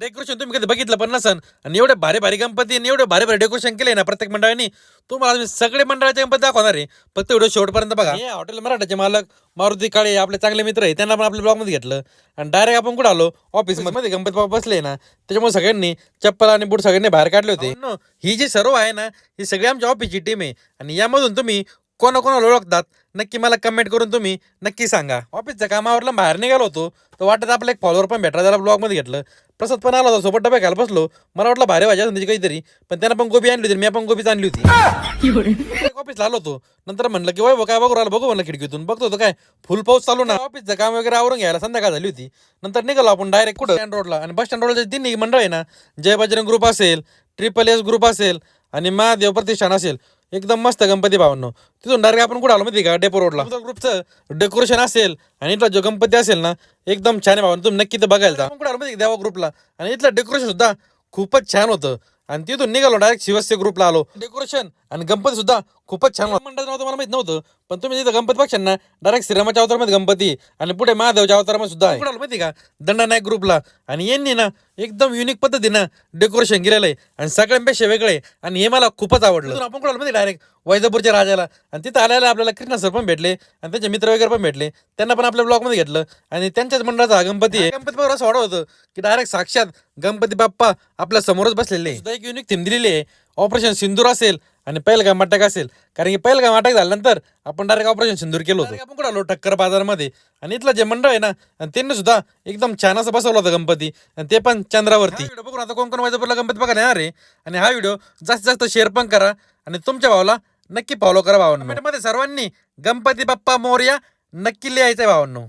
Decoration तुम्ही कधी बघितलं पण नसन. आणि एवढे भारी भारी गणपती आणि एवढे भारी भारी डेकोरेशन केले ना प्रत्येक मंडळाने तुम्हाला सगळे मंडळाचे गणपती दाखवणार आहे. फक्त व्हिडिओ शेवटपर्यंत बघा. हे हॉटेल मराठाचे मालक मारुती काळे आपले चांगले मित्र आहे त्यांना पण आपल्या ब्लॉगमध्ये घेतलं. आणि डायरेक्ट आपण कुठं आलो? ऑफिसमध्ये गणपती बाबा बसले ना त्याच्यामुळे सगळ्यांनी चप्पल आणि बूट सगळ्यांनी बाहेर काढले होते. no, ही जी सर्व आहे ना ही सगळी आमच्या ऑफिसची टीम आहे. आणि यामधून तुम्ही कोणाकोणाला ओळखतात? नक्की मला कमेंट करून तुम्ही नक्की सांगा. ऑफिसच्या कामावरला बाहेर निघालो होतो तर वाटत आपला एक फॉलोअर पण भेटला त्याला ब्लॉगमध्ये घेतलं. प्रसाद पण आला होता सोबत डबे घाल बसलो. मला वाटलं भारी भाजी असेल त्याची काहीतरी पण त्यानं पण गोबी आणली होती मी पण गोबीच आणली होती. ऑफिसला आलो होतो. नंतर म्हणलं की वय काय बघू राहिलं? बघू म्हणलं खिडकीतून. बघतो होतो काय फुल पाऊस चालू ना. ऑफिसचं काम वगैरे आवरून घ्यायला संध्याकाळ झाली होती. नंतर निघालो आपण डायरेक्ट कुठं? स्टँड रोडला आणि बस स्टँड रोडला तिन्ही मंडळ आहे ना जय बजरंग ग्रुप असेल ट्रिपल एस ग्रुप असेल आणि महादेव प्रतिष्ठान असेल एकदम मस्त गणपती भावांनो तिथून डायरेक्ट आपण कुठं आलो माहिती का? डेपो रोडला ग्रुपचं डेकोरेशन असेल आणि इथला जो गणपती असेल ना एकदम छान आहे भावांनो तुम्ही नक्की तर बघायला जा. कुठं आलो माहिती देवा ग्रुपला आणि इथलं डेकोरेशन सुद्धा खूपच छान होतं. आणि तिथून निघालो डायरेक्ट शिवस्य ग्रुपला आलो. डेकोरेशन आणि गणपती सुद्धा खूपच छान तर मला माहीत नव्हतं पण तुम्ही तिथं गणपती बघशाल ना डायरेक्ट श्रीरामाच्या अवतारामध्ये गणपती आणि पुढे महादेवच्या अवतारामध्ये सुद्धा आहे. माहिती का? दंडा नायक ग्रुपला आणि यांनी ना एकदम युनिक पद्धतीनं डेकोरेशन केलेलं आहे. आणि सगळ्यांपेक्षा वेगळे. आणि हे मला खूपच आवडलं. आपण कुठं आलो माहिती डायरेक्ट वैजापूरच्या राजाला. आणि तिथं आल्याला आपल्याला कृष्णा सर पण भेटले. आणि त्यांचे मित्र वगैरे पण भेटले. त्यांना पण आपल्या ब्लॉगमध्ये घेतलं. आणि त्यांच्याच मंडळाचा गणपती आहे. गणपती असं वाटत होतं की डायरेक्ट साक्षात गणपती बाप्पा आपल्या समोरच बसलेले. एक युनिक थीम दिलेली आहे. ऑपरेशन सिंदूर असेल आणि पहिलगाम अटॅक असेल. कारण की पहिलगाम अटॅक झाल्यानंतर आपण डायरेक्ट ऑपरेशन सिंदूर केलं होतं. आपण कुठं आलो? टक्कर बाजारमध्ये. आणि इथलं जे मंडळ आहे ना आणि त्यांनी सुद्धा एकदम छान असं बसवलं होतं गणपती. आणि ते पण चंद्रावरती. व्हिडिओ बघून आता कोण कोण वैजापूरला गणपती बघायला येणार आहे आणि हा व्हिडिओ जास्तीत जास्त शेअर पण करा. आणि तुमच्या भावाला नक्की फॉलो करा भावांनो. मध्ये सर्वांनी गणपती बाप्पा मोर्या नक्की लिहायचंय भावांनो.